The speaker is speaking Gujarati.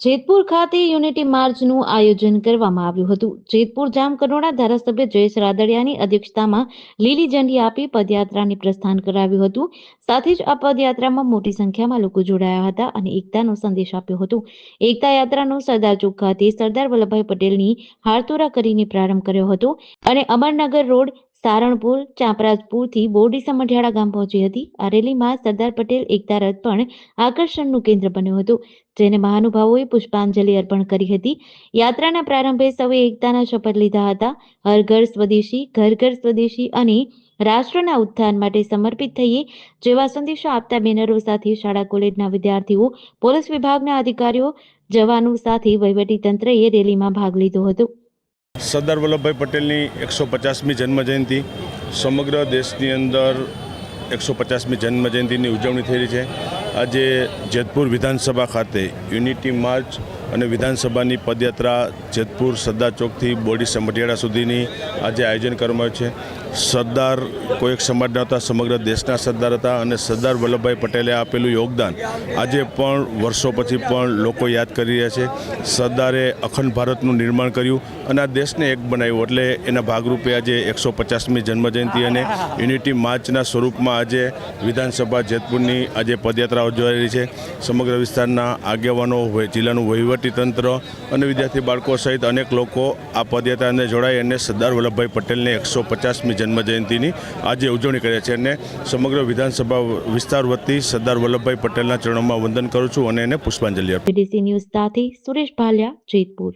જેતપુર ખાતે યુનિટી માર્ચનું આયોજન કરવામાં આવ્યું હતું. જેતપુર જામકંડોળા ધારાસભ્ય જયેશ રાદડિયાની અધ્યક્ષતામાં લીલી ઝંડી આપી પદયાત્રાને પ્રસ્થાન કરાવ્યું હતું. સાથે જ આ પદયાત્રામાં મોટી સંખ્યામાં લોકો જોડાયા હતા અને એકતાનો સંદેશ આપ્યો હતો. એકતા યાત્રાનો સરદાર ચોક ખાતે સરદાર વલ્લભભાઈ પટેલની હારતોરા કરીને પ્રારંભ કર્યો હતો અને અમરનગર રોડ સારણપુર ચાંપરાજપુરથી બોરડી સમઢિયાળા ગામ પહોંચી હતી. આ રેલીમાં સરદાર પટેલ એકતા રથ પણ આકર્ષણનું કેન્દ્ર બન્યું હતું, જેને મહાનુભાવોએ પુષ્પાંજલિ અર્પણ કરી હતી. યાત્રાના પ્રારંભે સૌએ એકતાના શપથ લીધા હતા. હર ઘર સ્વદેશી, ઘર ઘર સ્વદેશી અને રાષ્ટ્રના ઉત્થાન માટે સમર્પિત થઈએ જેવા સંદેશો આપતા બેનરો સાથે શાળા કોલેજના વિદ્યાર્થીઓ, પોલીસ વિભાગના અધિકારીઓ, જવાનો સાથે વહીવટી તંત્રએ રેલીમાં ભાગ લીધો હતો. સરદાર વલ્લભભાઈ પટેલની એકસો પચાસમી જન્મજયંતિ, સમગ્ર દેશની અંદર એકસો પચાસમી જન્મજયંતિની ઉજવણી થઈ રહી છે. આજે જેતપુર વિધાનસભા ખાતે યુનિટી માર્ચ અને વિધાનસભાની પદયાત્રા જેતપુર સરદાર ચોકથી બોડી સમઢિયાળા સુધીની આજે આયોજન કરવામાં આવ્યું છે. સરદાર કોઈ એક સમાજના હતા, સમગ્ર દેશના સરદાર હતા અને સરદાર વલ્લભભાઈ પટેલે આપેલું યોગદાન આજે પણ વર્ષો પછી પણ લોકો યાદ કરી રહ્યા છે. સરદારે અખંડ ભારતનું નિર્માણ કર્યું અને આ દેશને એક બનાવ્યું એટલે એના ભાગરૂપે આજે એકસો પચાસમી જન્મજયંતિ અને યુનિટી માર્ચના સ્વરૂપમાં આજે વિધાનસભા જેતપુરની આજે પદયાત્રા ઉજવાઈ રહી છે. સમગ્ર વિસ્તારના આગેવાનો જિલ્લાનું વહીવટી તંત્ર અને વિદ્યાર્થી બાળકો સહિત અનેક લોકો આ પદયાત્રાને જોડાઈ અને સરદાર વલ્લભભાઈ પટેલની એકસો પચાસમી જન્મજયંતિની આજે ઉજવણી કરે છે અને સમગ્ર વિધાનસભા વિસ્તાર વતી સરદાર વલ્લભભાઈ પટેલના ચરણોમાં વંદન કરું છું અને એને પુષ્પાંજલિ આપી ન્યૂઝ સાથે સુરેશ ભાલિયા, જેતપુર.